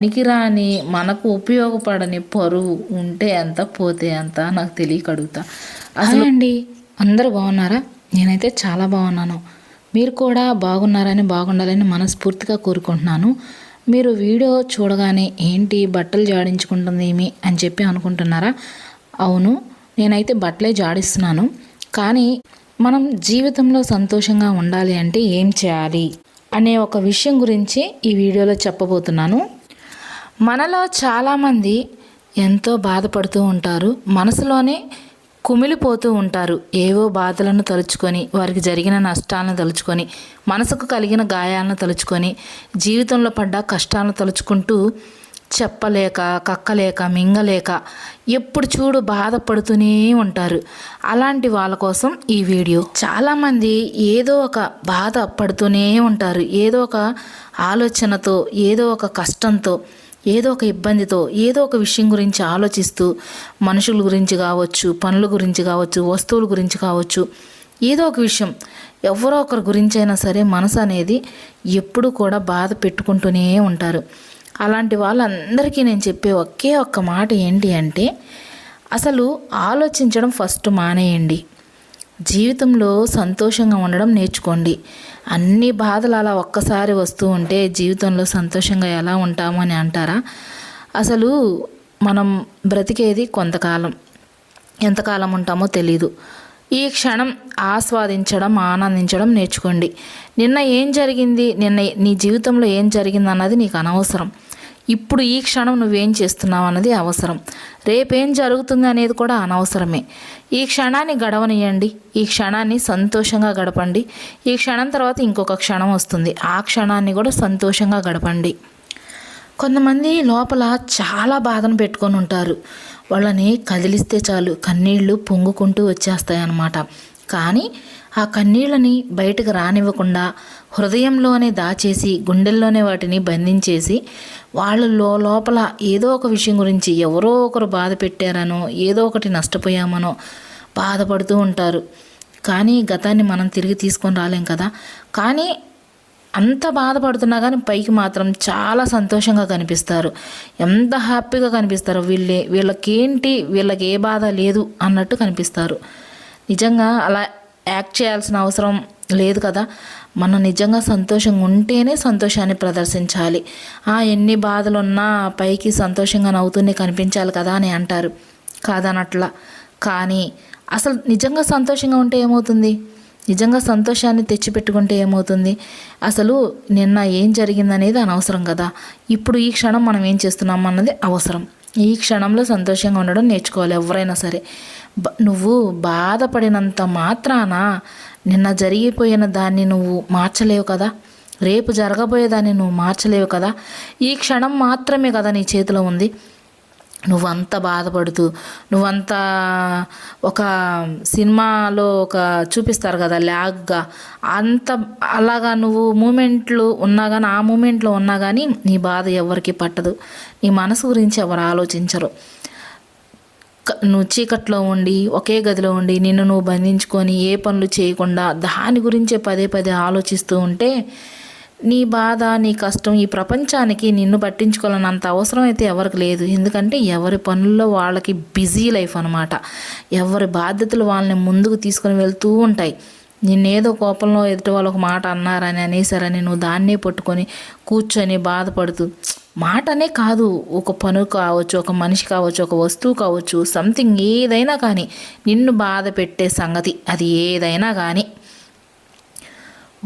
పనికిరాని మనకు ఉపయోగపడని పరువు ఉంటే ఎంత పోతే ఎంత నాకు తెలియక అడుగుతా. అసలు అండి. అందరూ బాగున్నారా? నేనైతే చాలా బాగున్నాను. మీరు కూడా బాగున్నారని బాగుండాలని మనస్ఫూర్తిగా కోరుకుంటున్నాను. మీరు వీడియో చూడగానే ఏంటి బట్టలు జాడించుకుంటుంది ఏమి అని చెప్పి అనుకుంటున్నారా? అవును నేనైతే బట్టలే జాడిస్తున్నాను. కానీ మనం జీవితంలో సంతోషంగా ఉండాలి అంటే ఏం చేయాలి? అనే ఒక విషయం గురించి ఈ వీడియోలో చెప్పబోతున్నాను. మనలో చాలామంది ఎంతో బాధపడుతూ ఉంటారు. మనసులోనే కుమిలిపోతూ ఉంటారు. ఏవో బాధలను తలుచుకొని వారికి జరిగిన నష్టాలను తలుచుకొని మనసుకు కలిగిన గాయాలను తలుచుకొని జీవితంలో పడ్డ కష్టాలను తలుచుకుంటూ చెప్పలేక కక్కలేక మింగలేక ఎప్పుడు చూడు బాధపడుతూనే ఉంటారు. అలాంటి వాళ్ళ కోసం ఈ వీడియో. చాలామంది ఏదో ఒక బాధ పడుతూనే ఉంటారు. ఏదో ఒక ఆలోచనతో ఏదో ఒక కష్టంతో ఏదో ఒక ఇబ్బందితో ఏదో ఒక విషయం గురించి ఆలోచిస్తూ మనుషుల గురించి కావచ్చు పనుల గురించి కావచ్చు వస్తువుల గురించి కావచ్చు ఏదో ఒక విషయం ఎవరో ఒకరి గురించి అయినా సరే మనసు అనేది ఎప్పుడు కూడా బాధ పెట్టుకుంటూనే ఉంటారు. అలాంటి వాళ్ళందరికీ నేను చెప్పే ఒకే ఒక్క మాట ఏంటి అంటే అసలు ఆలోచించడం ఫస్ట్ మానేయండి. జీవితంలో సంతోషంగా ఉండడం నేర్చుకోండి. అన్ని బాధలు అలా ఒక్కసారి వస్తూ ఉంటే జీవితంలో సంతోషంగా ఎలా ఉంటాము అని అంటారా? అసలు మనం బ్రతికేది కొంతకాలం ఎంతకాలం ఉంటామో తెలీదు. ఈ క్షణం ఆస్వాదించడం ఆనందించడం నేర్చుకోండి. నిన్న ఏం జరిగింది? నిన్న నీ జీవితంలో ఏం జరిగింది అన్నది నీకు అనవసరం. ఇప్పుడు ఈ క్షణం నువ్వేం చేస్తున్నావు అన్నది అవసరం. రేపేం జరుగుతుంది అనేది కూడా అనవసరమే. ఈ క్షణాన్ని గడవనియండి ఈ క్షణాన్ని సంతోషంగా గడపండి. ఈ క్షణం తర్వాత ఇంకొక క్షణం వస్తుంది. ఆ క్షణాన్ని కూడా సంతోషంగా గడపండి. కొంతమంది లోపల చాలా బాధను పెట్టుకొని ఉంటారు. వాళ్ళని కదిలిస్తే చాలు. కన్నీళ్ళు పొంగుకుంటూ వచ్చేస్తాయి అన్నమాట కానీ ఆ కన్నీళ్ళని బయటకు రానివ్వకుండా హృదయంలోనే దాచేసి గుండెల్లోనే వాటిని బంధించేసి వాళ్ళు లోపల ఏదో ఒక విషయం గురించి ఎవరో ఒకరు బాధ పెట్టారనో ఏదో ఒకటి నష్టపోయామనో బాధపడుతూ ఉంటారు. కానీ గతాన్ని మనం తిరిగి తీసుకొని రాలేం కదా? కానీ అంత బాధపడుతున్నా కానీ పైకి మాత్రం చాలా సంతోషంగా కనిపిస్తారు. ఎంత హ్యాపీగా కనిపిస్తారు వీళ్ళే వీళ్ళకేంటి వీళ్ళకి ఏ బాధ లేదు అన్నట్టు కనిపిస్తారు. నిజంగా అలా యాక్ట్ చేయాల్సిన అవసరం లేదు కదా. మనం నిజంగా సంతోషంగా ఉంటేనే సంతోషాన్ని ప్రదర్శించాలి. ఆ ఎన్ని బాధలున్నా పైకి సంతోషంగా నవ్వుతూనే కనిపించాలి కదా అని అంటారు. కాదనట్లా. కానీ అసలు నిజంగా సంతోషంగా ఉంటే ఏమవుతుంది? నిజంగా సంతోషాన్ని తెచ్చిపెట్టుకుంటే ఏమవుతుంది? అసలు నిన్న ఏం జరిగిందనేది అనవసరం కదా. ఇప్పుడు ఈ క్షణం మనం ఏం చేస్తున్నాం అన్నది అవసరం. ఈ క్షణంలో సంతోషంగా ఉండడం నేర్చుకోవాలి ఎవరైనా సరే. నువ్వు బాధపడినంత మాత్రాన నిన్న జరిగిపోయిన దాన్ని నువ్వు మార్చలేవు కదా? రేపు జరగబోయేదాన్ని నువ్వు మార్చలేవు కదా? ఈ క్షణం మాత్రమే కదా నీ చేతిలో ఉంది. నువ్వంత బాధపడుతూ నువ్వంత ఒక సినిమాలో ఒక చూపిస్తారు కదా ల్యాగ్గా అంత అలాగా నువ్వు మూమెంట్లు ఉన్నా కానీ ఆ మూమెంట్లో ఉన్నా కానీ నీ బాధ ఎవరికి పట్టదు. నీ మనసు గురించి ఎవరు ఆలోచించరు. నువ్వు చీకట్లో ఉండి ఒకే గదిలో ఉండి నిన్ను నువ్వు బంధించుకొని ఏ పనులు చేయకుండా దాని గురించే పదే పదే ఆలోచిస్తూ ఉంటే నీ బాధ నీ కష్టం ఈ ప్రపంచానికి నిన్ను పట్టించుకోవాలన్నంత అవసరం అయితే ఎవరికి లేదు. ఎందుకంటే ఎవరి పనుల్లో వాళ్ళకి బిజీ లైఫ్ అనమాట ఎవరి బాధ్యతలు వాళ్ళని ముందుకు తీసుకొని వెళ్తూ ఉంటాయి. నిన్నేదో కోపంలో ఎదుటి వాళ్ళు ఒక మాట అన్నారని అనేసారని నువ్వు దాన్నే పట్టుకొని కూర్చొని బాధపడుతూ మాటనే కాదు ఒక పను కావచ్చు ఒక మనిషి కావచ్చు ఒక వస్తువు కావచ్చు సంథింగ్ ఏదైనా కానీ నిన్ను బాధ పెట్టే సంగతి అది ఏదైనా కానీ.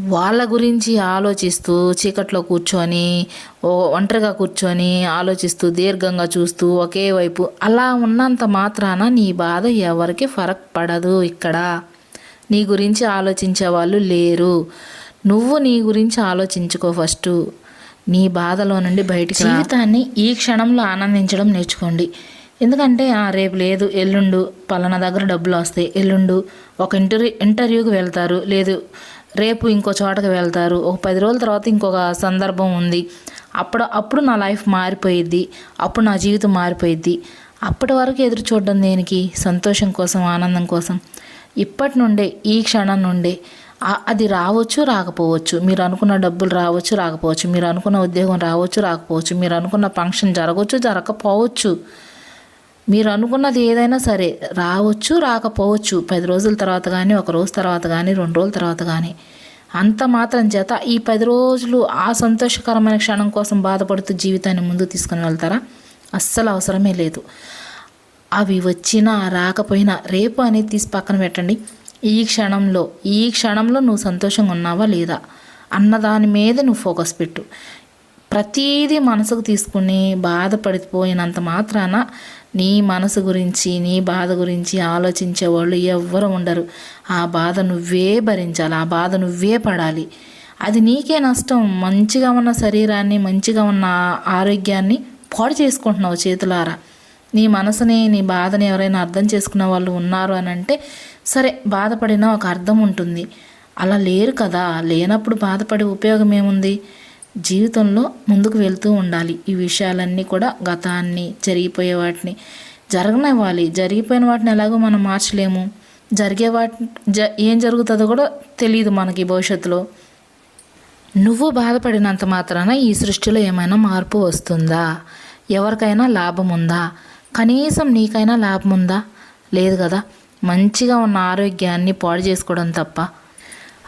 వాళ్ళ గురించి ఆలోచిస్తూ చీకట్లో కూర్చొని ఒంటరిగా కూర్చొని ఆలోచిస్తూ దీర్ఘంగా చూస్తూ ఒకే వైపు అలా ఉన్నంత మాత్రాన నీ బాధ ఎవరికి ఫరక్ పడదు ఇక్కడ. నీ గురించి ఆలోచించే వాళ్ళు లేరు. నువ్వు నీ గురించి ఆలోచించుకో ఫస్ట్. నీ బాధలో నుండి బయటికి జీవితాన్ని ఈ క్షణంలో ఆనందించడం నేర్చుకోండి. ఎందుకంటే రేపు లేదు ఎల్లుండు పలానా దగ్గర డబ్బులు వస్తాయి ఎల్లుండు ఒక ఇంటర్వ్యూ ఇంటర్వ్యూకి వెళ్తారు. లేదు రేపు ఇంకో చోటకి వెళ్తారు. ఒక పది రోజుల తర్వాత ఇంకొక సందర్భం ఉంది. అప్పుడు అప్పుడు నా లైఫ్ మారిపోయిద్ది. అప్పుడు నా జీవితం మారిపోయిద్ది. అప్పటి వరకు ఎదురు చూడడం దేనికి? సంతోషం కోసం ఆనందం కోసం. ఇప్పటి నుండే ఈ క్షణం నుండే. అది రావచ్చు రాకపోవచ్చు. మీరు అనుకున్న డబ్బులు రావచ్చు రాకపోవచ్చు. మీరు అనుకున్న ఉద్యోగం రావచ్చు రాకపోవచ్చు. మీరు అనుకున్న ఫంక్షన్ జరగవచ్చు జరగకపోవచ్చు. మీరు అనుకున్నది ఏదైనా సరే రావచ్చు రాకపోవచ్చు. పది రోజుల తర్వాత కానీ ఒక రోజు తర్వాత కానీ రెండు రోజుల తర్వాత కానీ అంత మాత్రం చేత ఈ పది రోజులు ఆ సంతోషకరమైన క్షణం కోసం బాధపడుతూ జీవితాన్ని ముందు తీసుకుని వెళ్తారా? అస్సలు అవసరమే లేదు. అవి వచ్చినా రాకపోయినా రేపు అనేది తీసి పక్కన పెట్టండి. ఈ క్షణంలో ఈ క్షణంలో నువ్వు సంతోషంగా ఉన్నావా లేదా అన్న దాని మీద నువ్వు ఫోకస్ పెట్టు. ప్రతీదీ మనసుకు తీసుకుని బాధపడిపోయినంత మాత్రాన నీ మనసు గురించి నీ బాధ గురించి ఆలోచించే వాళ్ళు ఎవ్వరు ఉండరు. ఆ బాధ నువ్వే భరించాలి ఆ బాధ నువ్వే పడాలి. అది నీకే నష్టం. మంచిగా ఉన్న శరీరాన్ని మంచిగా ఉన్న ఆరోగ్యాన్ని పాడు చేసుకుంటున్నావు చేతులారా. నీ మనసుని నీ బాధని ఎవరైనా అర్థం చేసుకున్న వాళ్ళు ఉన్నారు అని అంటే సరే బాధపడినా ఒక అర్థం ఉంటుంది. అలా లేరు కదా. లేనప్పుడు బాధపడే ఉపయోగం ఏముంది? జీవితంలో ముందుకు వెళ్తూ ఉండాలి. ఈ విషయాలన్నీ కూడా గతాన్ని జరిగిపోయే వాటిని జరగనివ్వాలి. జరిగిపోయిన వాటిని ఎలాగో మనం మార్చలేము. జరిగే వాటి జ ఏం జరుగుతుందో కూడా తెలియదు మనకి భవిష్యత్తులో. నువ్వు బాధపడినంత మాత్రాన ఈ సృష్టిలో ఏమైనా మార్పు వస్తుందా? ఎవరికైనా లాభం ఉందా? కనీసం నీకైనా లాభం ఉందా? లేదు కదా. మంచిగా ఉన్న ఆరోగ్యాన్ని పాడు చేసుకోవడం తప్ప.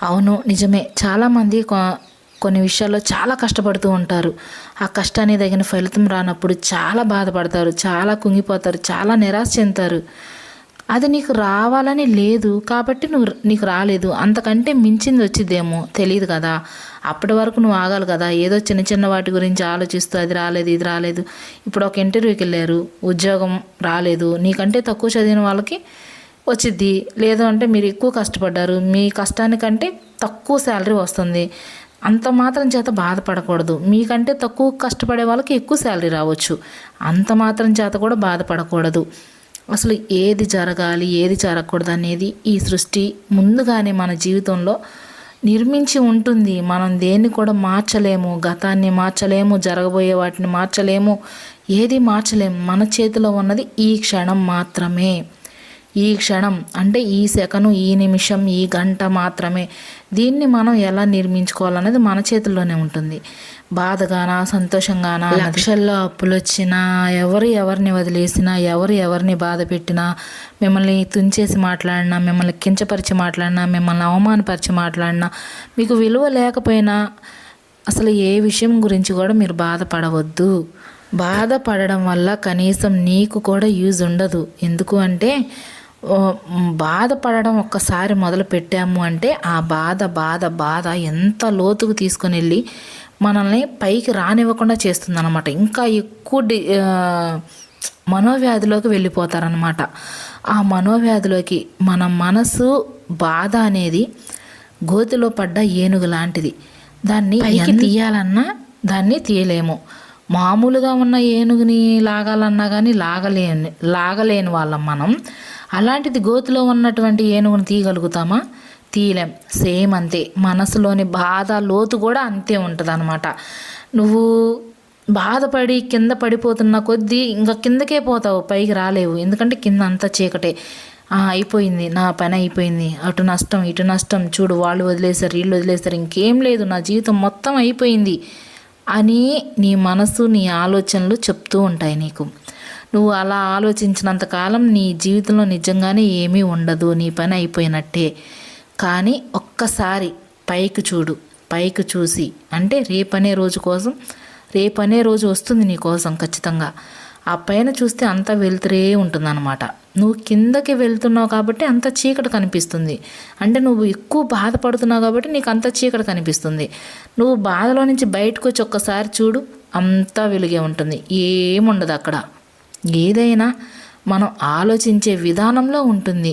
అవును నిజమే. చాలామంది కొ- కొన్ని విషయాల్లో చాలా కష్టపడుతూ ఉంటారు. ఆ కష్టానికి తగిన ఫలితం రానప్పుడు చాలా బాధపడతారు చాలా కుంగిపోతారు చాలా నిరాశ చెందుతారు. అది నీకు రావాలని లేదు కాబట్టి నువ్వు నీకు రాలేదు. అంతకంటే మించింది వచ్చిద్దేమో తెలియదు కదా. అప్పటి వరకు నువ్వు ఆగాలి కదా. ఏదో చిన్న చిన్న వాటి గురించి ఆలోచిస్తూ అది రాలేదు ఇది రాలేదు. ఇప్పుడు ఒక ఇంటర్వ్యూకి వెళ్ళారు. ఉద్యోగం రాలేదు. నీకంటే తక్కువ చదివిన వాళ్ళకి వచ్చిద్ది. లేదు అంటే మీరు ఎక్కువ కష్టపడ్డారు. మీ కష్టానికంటే తక్కువ శాలరీ వస్తుంది. అంత మాత్రం చేత బాధపడకూడదు. మీకంటే తక్కువ కష్టపడే వాళ్ళకి ఎక్కువ శాలరీ రావచ్చు. అంత మాత్రం చేత కూడా బాధపడకూడదు. అసలు ఏది జరగాలి ఏది జరగకూడదు అనేది ఈ సృష్టి ముందుగానే మన జీవితంలో నిర్మించి ఉంటుంది. మనం దేన్ని కూడా మార్చలేము గతాన్ని మార్చలేము జరగబోయే వాటిని మార్చలేము ఏది మార్చలేము. మన చేతిలో ఉన్నది ఈ క్షణం మాత్రమే. ఈ క్షణం అంటే ఈ సెకను ఈ నిమిషం ఈ గంట మాత్రమే. దీన్ని మనం ఎలా నిర్మించుకోవాలనేది మన చేతుల్లోనే ఉంటుంది. బాధగానా సంతోషంగానా లక్షల్లో అప్పులు వచ్చినా ఎవరు ఎవరిని వదిలేసినా ఎవరు ఎవరిని బాధ పెట్టినా మిమ్మల్ని తుంచేసి మాట్లాడినా మిమ్మల్ని కించపరిచి మాట్లాడినా మిమ్మల్ని అవమానపరిచి మాట్లాడినా మీకు విలువ లేకపోయినా అసలు ఏ విషయం గురించి కూడా మీరు బాధపడవద్దు. బాధపడడం వల్ల కనీసం నీకు కూడా యూజ్ ఉండదు. ఎందుకు అంటే బాధపడడం ఒక్కసారి మొదలు పెట్టాము అంటే ఆ బాధ బాధ బాధ ఎంత లోతుకు తీసుకొని వెళ్ళి మనల్ని పైకి రానివ్వకుండా చేస్తుందన్నమాట. ఇంకా ఎక్కువ డి మనోవ్యాధిలోకి వెళ్ళిపోతారనమాట ఆ మనోవ్యాధిలోకి మన మనసు బాధ అనేది గోతిలో పడ్డ ఏనుగు లాంటిది. దాన్ని పైకి తీయాలన్నా దాన్ని తీయలేము. మామూలుగా ఉన్న ఏనుగుని లాగాలన్నా కానీ లాగలేని లాగలేని వాళ్ళం మనం. అలాంటిది గోతిలో ఉన్నటువంటి ఏనుగును తీయగలుగుతామా? తీయలేం. సేమ్ అంతే. మనసులోని బాధ లోతు కూడా అంతే ఉంటుంది నువ్వు బాధపడి కింద పడిపోతున్న కొద్దీ ఇంకా కిందకే పోతావు పైకి రాలేవు. ఎందుకంటే కింద అంతా చీకటే. అయిపోయింది. నా పని అయిపోయింది. అటు నష్టం ఇటు నష్టం. చూడు వాళ్ళు వదిలేశారు వీళ్ళు వదిలేశారు. ఇంకేం లేదు. నా జీవితం మొత్తం అయిపోయింది. అని నీ మనసు నీ ఆలోచనలు చెప్తూ ఉంటాయి నీకు. నువ్వు అలా ఆలోచించినంత కాలం నీ జీవితంలో నిజంగానే ఏమీ ఉండదు నీ పని అయిపోయినట్టే. కానీ ఒక్కసారి పైకి చూడు పైకి చూసి. అంటే రేపనే రోజు కోసం రేపనే రోజు వస్తుంది నీ కోసం ఖచ్చితంగా. ఆ పైన చూస్తే అంతా వెళ్తురే ఉంటుందన్నమాట. నువ్వు కిందకి వెళ్తున్నావు కాబట్టి అంత చీకటి కనిపిస్తుంది. అంటే నువ్వు ఎక్కువ బాధపడుతున్నావు కాబట్టి నీకు అంత చీకటి కనిపిస్తుంది. నువ్వు బాధలో నుంచి బయటకు వచ్చి ఒక్కసారి చూడు అంతా వెలుగే ఉంటుంది. ఏముండదు అక్కడ. ఏదైనా మనం ఆలోచించే విధానంలో ఉంటుంది.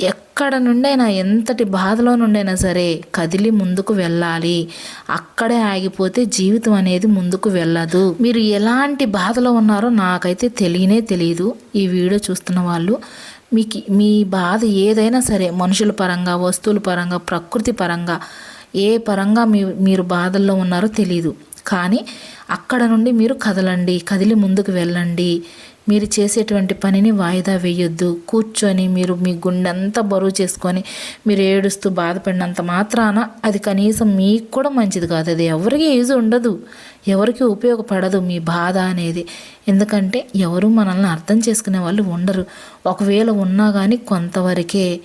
ఎక్కడ నుండైనా ఎంతటి బాధలో నుండైనా సరే కదిలి ముందుకు వెళ్ళాలి. అక్కడే ఆగిపోతే జీవితం అనేది ముందుకు వెళ్ళదు. మీరు ఎలాంటి బాధలో ఉన్నారో నాకైతే తెలియనే తెలియదు ఈ వీడియో చూస్తున్న వాళ్ళు మీకు మీ బాధ ఏదైనా సరే మనుషుల పరంగా వస్తువుల పరంగా ప్రకృతి పరంగా ఏ పరంగా మీ మీరు బాధల్లో ఉన్నారో తెలియదు కానీ అక్కడ నుండి మీరు కదలండి కదిలి ముందుకు వెళ్ళండి. మీరు చేసేటువంటి పనిని వాయిదా వేయొద్దు. కూర్చొని మీరు మీ గుండె అంతా బరువు చేసుకొని మీరు ఏడుస్తూ బాధపడినంత మాత్రాన అది కనీసం మీకు కూడా మంచిది కాదు. అది ఎవరికి యూజ్ ఉండదు. ఎవరికి ఉపయోగపడదు మీ బాధ అనేది. ఎందుకంటే ఎవరు మనల్ని అర్థం చేసుకునే వాళ్ళు ఉండరు. ఒకవేళ ఉన్నా కానీ కొంతవరకే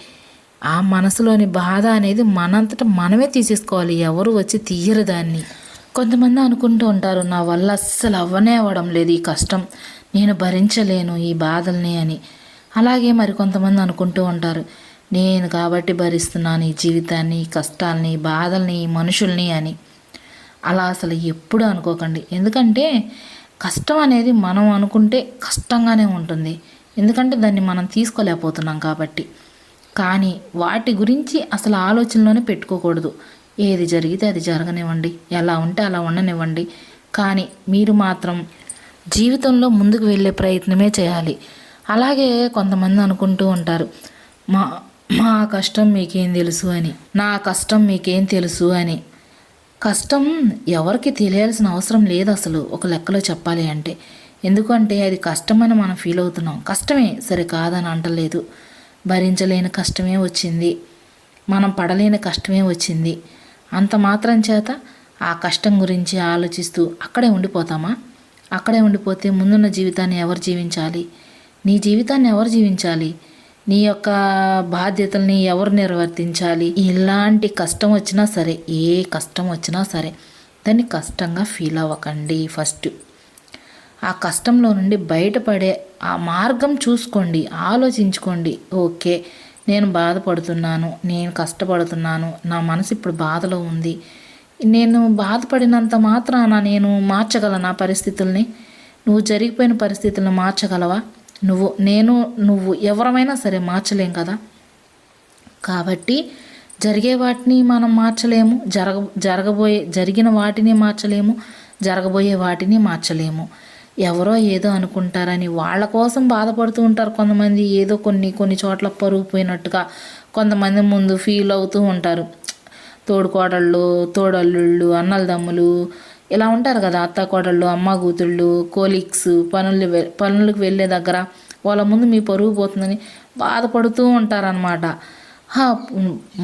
ఆ మనసులోని బాధ అనేది మనంతట మనమే తీసేసుకోవాలి. ఎవరు వచ్చి తీయరు దాన్ని. కొంతమంది అనుకుంటూ ఉంటారు నా వల్ల అస్సలు అవ్వనే అవ్వడం లేదు ఈ కష్టం. నేను భరించలేను ఈ బాధల్ని అని. అలాగే మరి కొంతమంది అనుకుంటూ ఉంటారు నేను కాబట్టి భరిస్తున్నాను ఈ జీవితాన్ని ఈ కష్టాల్ని బాధల్ని ఈ మనుషుల్ని అని. అలా అసలు ఎప్పుడు అనుకోకండి. ఎందుకంటే కష్టం అనేది మనం అనుకుంటే కష్టంగానే ఉంటుంది. ఎందుకంటే దాన్ని మనం తీసుకోలేకపోతున్నాం కాబట్టి. కానీ వాటి గురించి అసలు ఆలోచనలోనే పెట్టుకోకూడదు. ఏది జరిగితే అది జరగనివ్వండి. ఎలా ఉంటే అలా ఉండనివ్వండి. కానీ మీరు మాత్రం జీవితంలో ముందుకు వెళ్ళే ప్రయత్నమే చేయాలి. అలాగే కొంతమంది అనుకుంటూ ఉంటారు మా మా కష్టం మీకేం తెలుసు అని నా కష్టం మీకేం తెలుసు అని. కష్టం ఎవరికి తెలియాల్సిన అవసరం లేదు అసలు ఒక లెక్కలో చెప్పాలి అంటే. ఎందుకంటే అది కష్టమని మనం ఫీల్ అవుతున్నాం. కష్టమే సరే కాదని అంటలేదు. భరించలేని కష్టమే వచ్చింది. మనం పడలేని కష్టమే వచ్చింది. అంత మాత్రం చేత ఆ కష్టం గురించి ఆలోచిస్తూ అక్కడే ఉండిపోతామా? అక్కడే ఉండిపోతే ముందున్న జీవితాన్ని ఎవరు జీవించాలి? నీ జీవితాన్ని ఎవరు జీవించాలి? నీ యొక్క బాధ్యతల్ని ఎవరు నిర్వర్తించాలి? ఎలాంటి కష్టం వచ్చినా సరే ఏ కష్టం వచ్చినా సరే దాన్ని కష్టంగా ఫీల్ అవ్వకండి ఫస్ట్. ఆ కష్టంలో నుండి బయటపడే ఆ మార్గం చూసుకోండి ఆలోచించుకోండి. ఓకే. నేను బాధపడుతున్నాను నేను కష్టపడుతున్నాను నా మనసు ఇప్పుడు బాధలో ఉంది. నేను బాధపడినంత మాత్రాన నేను మార్చగలనా పరిస్థితుల్ని? నువ్వు జరిగిపోయిన పరిస్థితులను మార్చగలవా? నువ్వు నేను నువ్వు ఎవరమైనా సరే మార్చలేం కదా? కాబట్టి జరిగే వాటిని మనం మార్చలేము జరగ జరగబోయే జరిగిన వాటిని మార్చలేము జరగబోయే వాటిని మార్చలేము. ఎవరో ఏదో అనుకుంటారని వాళ్ళ కోసం బాధపడుతూ ఉంటారు కొంతమంది. ఏదో కొన్ని కొన్ని చోట్ల పరుగు పోయినట్టుగా కొంతమంది ముందు ఫీల్ అవుతూ ఉంటారు. తోడుకోడళ్ళు తోడల్లుళ్ళు అన్నలదమ్ములు ఇలా ఉంటారు కదా అత్త కోడళ్ళు అమ్మ కూతుళ్ళు కోలీగ్స్ పనులు పనులకు వెళ్ళే దగ్గర వాళ్ళ ముందు మీ పరుగు పోతుందని బాధపడుతూ ఉంటారనమాట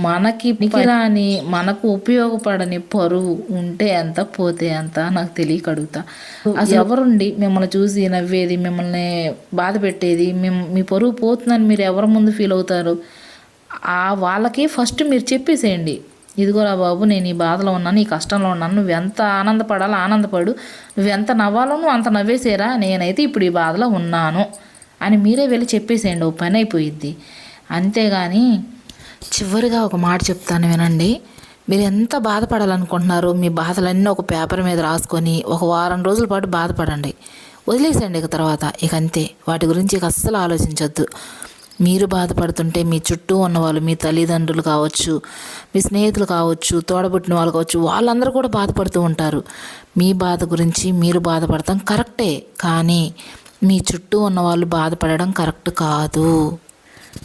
మనకి రాని మనకు ఉపయోగపడని పరువు ఉంటే ఎంత పోతే ఎంత నాకు తెలియక అడుగుతా. అసలు ఎవరుండి మిమ్మల్ని చూసి నవ్వేది మిమ్మల్ని బాధ పెట్టేది మీ పరువు పోతుందని మీరు ఎవరి ముందు ఫీల్ అవుతారు? ఆ వాళ్ళకి ఫస్ట్ మీరు చెప్పేసేయండి. ఇదిగోరా బాబు నేను ఈ బాధలో ఉన్నాను ఈ కష్టంలో ఉన్నాను నువ్వు ఎంత ఆనందపడాలో ఆనందపడు నువ్వు ఎంత నవ్వాలో నువ్వు అంత నవ్వేసేరా నేనైతే ఇప్పుడు ఈ బాధలో ఉన్నాను అని మీరే వెళ్ళి చెప్పేసేయండి ఓ పని అయిపోయిద్ది. అంతేగాని చివరిగా ఒక మాట చెప్తాను వినండి. మీరు ఎంత బాధపడాలనుకుంటున్నారో మీ బాధలన్నీ ఒక పేపర్ మీద రాసుకొని ఒక వారం రోజుల పాటు బాధపడండి. వదిలేసేయండి ఇక తర్వాత. ఇక అంతే. వాటి గురించి ఇక అస్సలు ఆలోచించొద్దు. మీరు బాధపడుతుంటే మీ చుట్టూ ఉన్నవాళ్ళు మీ తల్లిదండ్రులు కావచ్చు మీ స్నేహితులు కావచ్చు తోడబుట్టిన వాళ్ళు కావచ్చు వాళ్ళందరూ కూడా బాధపడుతూ ఉంటారు. మీ బాధ గురించి మీరు బాధపడతాం కరెక్టే. కానీ మీ చుట్టూ ఉన్న వాళ్ళు బాధపడడం కరెక్ట్ కాదు.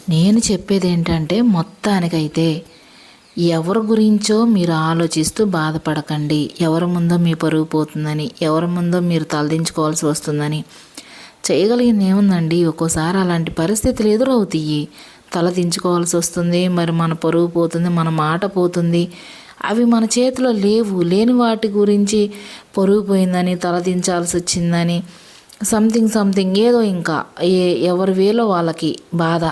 నేను చెప్పేది ఏంటంటే మొత్తానికైతే ఎవరి గురించో మీరు ఆలోచిస్తూ బాధపడకండి. ఎవరి ముందో మీ పరుగు పోతుందని ఎవరి ముందో మీరు తలదించుకోవాల్సి వస్తుందని. చేయగలిగింది ఏముందండి? ఒక్కోసారి అలాంటి పరిస్థితులు ఎదురవుతాయి. తలదించుకోవాల్సి వస్తుంది మరి మన పరుగు పోతుంది మన మాట పోతుంది. అవి మన చేతిలో లేవు. లేని వాటి గురించి పరుగు పోయిందని తలదించాల్సి వచ్చిందని సంథింగ్ సంథింగ్ ఏదో ఇంకా ఏ ఎవరి వేలో వాళ్ళకి బాధ.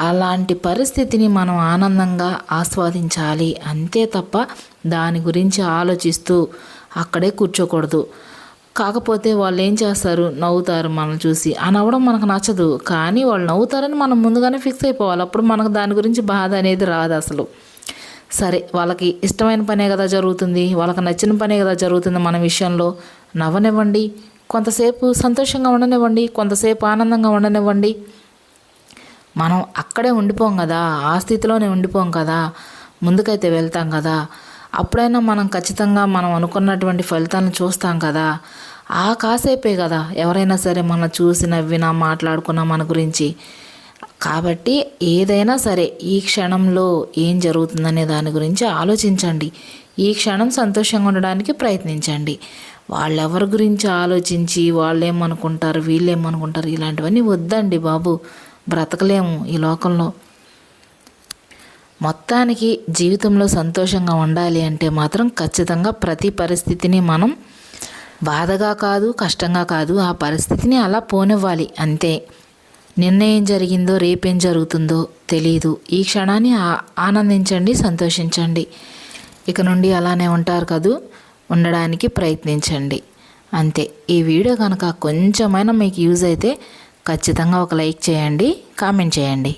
అలాంటి పరిస్థితిని మనం ఆనందంగా ఆస్వాదించాలి. అంతే తప్ప దాని గురించి ఆలోచిస్తూ అక్కడే కూర్చోకూడదు. కాకపోతే వాళ్ళు ఏం చేస్తారు? నవ్వుతారు మనల్ని చూసి. ఆ నవ్వడం మనకు నచ్చదు. కానీ వాళ్ళు నవ్వుతారని మనం ముందుగానే ఫిక్స్ అయిపోవాలి. అప్పుడు మనకు దాని గురించి బాధ అనేది రాదు అసలు. సరే వాళ్ళకి ఇష్టమైన పనే కదా జరుగుతుంది. వాళ్ళకి నచ్చిన పనే కదా జరుగుతుంది మన విషయంలో. నవ్వనివ్వండి. కొంతసేపు సంతోషంగా ఉండనివ్వండి. కొంతసేపు ఆనందంగా ఉండనివ్వండి. మనం అక్కడే ఉండిపోం కదా ఆ స్థితిలోనే ఉండిపోం కదా ముందుకైతే వెళ్తాం కదా. అప్పుడైనా మనం ఖచ్చితంగా మనం అనుకున్నటువంటి ఫలితాలను చూస్తాం కదా. ఆ కాసేపే కదా ఎవరైనా సరే మన చూసి నవ్వినా మాట్లాడుకున్నా మన గురించి. కాబట్టి ఏదైనా సరే ఈ క్షణంలో ఏం జరుగుతుందనే దాని గురించి ఆలోచించండి. ఈ క్షణం సంతోషంగా ఉండడానికి ప్రయత్నించండి. వాళ్ళెవరి గురించి ఆలోచించి వాళ్ళేమనుకుంటారు వీళ్ళేమనుకుంటారు ఇలాంటివన్నీ వద్దండి బాబు. బ్రతకలేము ఈ లోకంలో. మొత్తానికి జీవితంలో సంతోషంగా ఉండాలి అంటే మాత్రం ఖచ్చితంగా ప్రతి పరిస్థితిని మనం బాధగా కాదు కష్టంగా కాదు ఆ పరిస్థితిని అలా పోనివ్వాలి. అంతే. నిర్ణయం జరిగిందో రేపేం జరుగుతుందో తెలియదు ఈ క్షణాన్ని ఆనందించండి సంతోషించండి. ఇక నుండి అలానే ఉంటారు కదూ? ఉండడానికి ప్రయత్నించండి. అంతే. ఈ వీడియో కనుక కొంచెమైనా మీకు యూజ్ అయితే ఖచ్చితంగా ఒక లైక్ చేయండి కామెంట్ చేయండి.